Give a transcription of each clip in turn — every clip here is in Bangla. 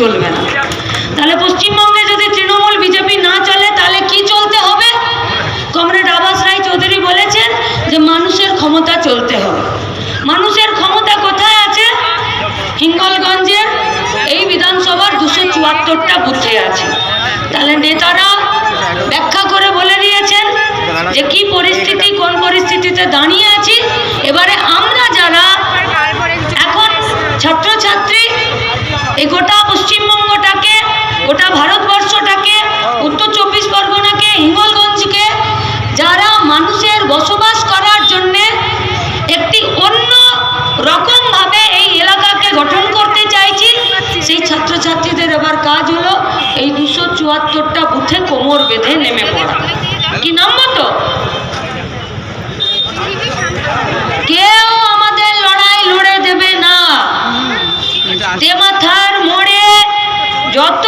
চলবে না। তাহলে পশ্চিমবঙ্গে যদি তৃণমূল, বিজেপি না চলে, তাহলে কি চলতে হবে? কমরেড আবাস রায় চৌধুরী বলেছেন যে মানুষের ক্ষমতা চলতে হবে। মানুষের ক্ষমতা কোথায় আছে? হিঙ্গলগঞ্জে এই বিধানসভার দুশো চুয়াত্তরটা বুথে আছে। তাহলে নেতারা ব্যাখ্যা করে বলে দিয়েছেন যে কি পরিস্থিতি, কোন পরিস্থিতিতে দাঁড়িয়ে আছি? এবারে গোটা ভারতবর্ষটাকে উত্তর চব্বিশ পরগনাকে হিঙ্গলগঞ্জকে যারা মানুষের বসবাস করার জন্যে একটি অন্য রকমভাবে এই এলাকাকে গঠন করতে চাইছি সেই ছাত্রছাত্রীদের এবার কাজ হলো এই দুশো চুয়াত্তরটা বুথে কোমর বেঁধে নেমে পড়া। কি নাম্বার তো কেউ আমাদের লড়াই লড়ে দেবে না। দেমাথার মোড়ে যত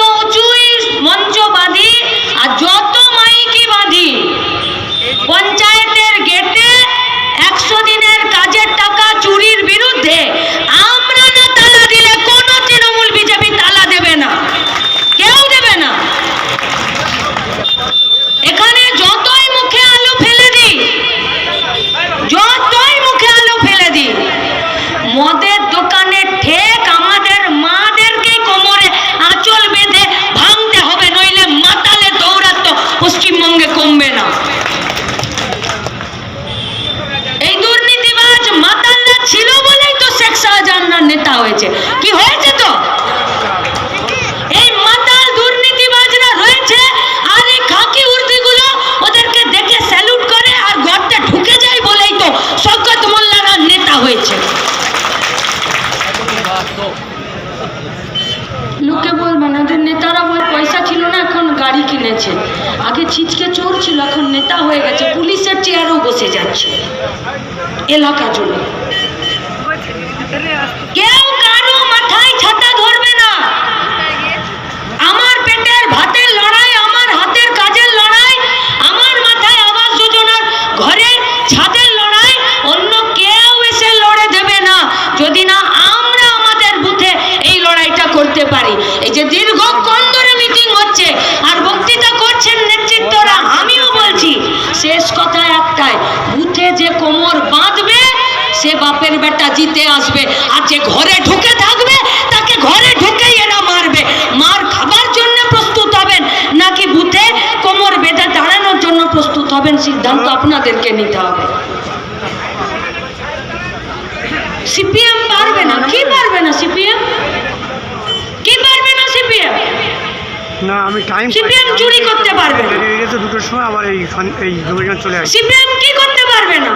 নেতা হয়েছে। কি হয়েছে তো? এই মাতাল দুর্নীতিবাজরা রয়েছে, আর এই খাকি উর্দিগুলো ওদেরকে দেখে স্যালুট করে আর ঢুকে যায় বলেই তো নেতা হয়েছে। লোকে ওদের নেতারা বল পয়সা ছিল না, এখন গাড়ি কিনেছে। আগে ছিচকে চোর ছিল, এখন নেতা হয়ে গেছে, পুলিশের চেয়ারেও বসে যাচ্ছে। এলাকা জুড়ে কেউ কারও মাথায় ছাতা ধরবে না আমার পেটের ভাতের লড়াই আমার হাতের কাজের লড়াই আমার মাথায় আবাস যোজনার ঘরের ছাদের লড়াই অন্য কেউ এসে লড়ে দেবে না যদি না আমরা আমাদের বুথে এই লড়াইটা করতে পারি এই যে দীর্ঘক্ষণ ধরে মিটিং হচ্ছে আর বক্তৃতা করছেন নেতৃত্বরা আমিও বলছি শেষ কথা একটাই বুথে যে কোমর বাঁধবে সে বাপের বেটা জিতে আসবে। আর যে ঘরে ঢুকে থাকবে তাকে ঘরে ঢুকেই এরা মারবে। মার খাবার জন্য প্রস্তুত হবেন নাকি বুথে কোমর বেঁধে দাঁড়ানোর জন্য প্রস্তুত হবেন? সিদ্ধান্ত আপনাদেরকে নিতে হবে। সিপিএম পারবে না? কি পারবে না সিপিএম? কি পারবে না সিপিএম? না আমি টাইম CPM চুরি করতে পারবে না। গেছে দুটোর সময় আবার এই এই চলে আসছে সিপিএম কি করতে পারবে না?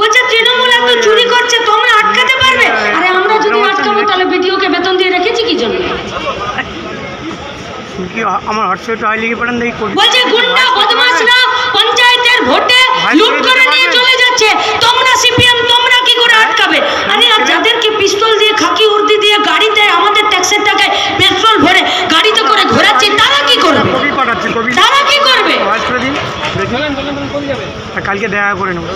বলছে তৃণমূল এত চুরি করছে তোমরা আটকাতে পারবে? আরে আমরা যদি আটকাবো তাহলে বিডিওকে বেতন দিয়ে রেখেছি কি জন্য? আমার হোয়াটসঅ্যাপে আই লিখে পাঠান দেখি বলছে গুন্ডা বদমাশরা পঞ্চায়েতের ভোটে লুট করে নিয়ে চলে যাচ্ছে। তোমরা সিপিএম তোমরা কি করে আটকাবে? আরে আর যাদেরকে পিস্তল দিয়ে খাকি উর্দি দিয়ে গাড়িতে আমাদের ট্যাক্সের টাকায় পেট্রোল ভরে গাড়িতে করে ঘোরাচ্ছে তারা কি করবে? কবি পাঠাচ্ছি কবি তারা কি করবে? কালকে দেখা করে নেব।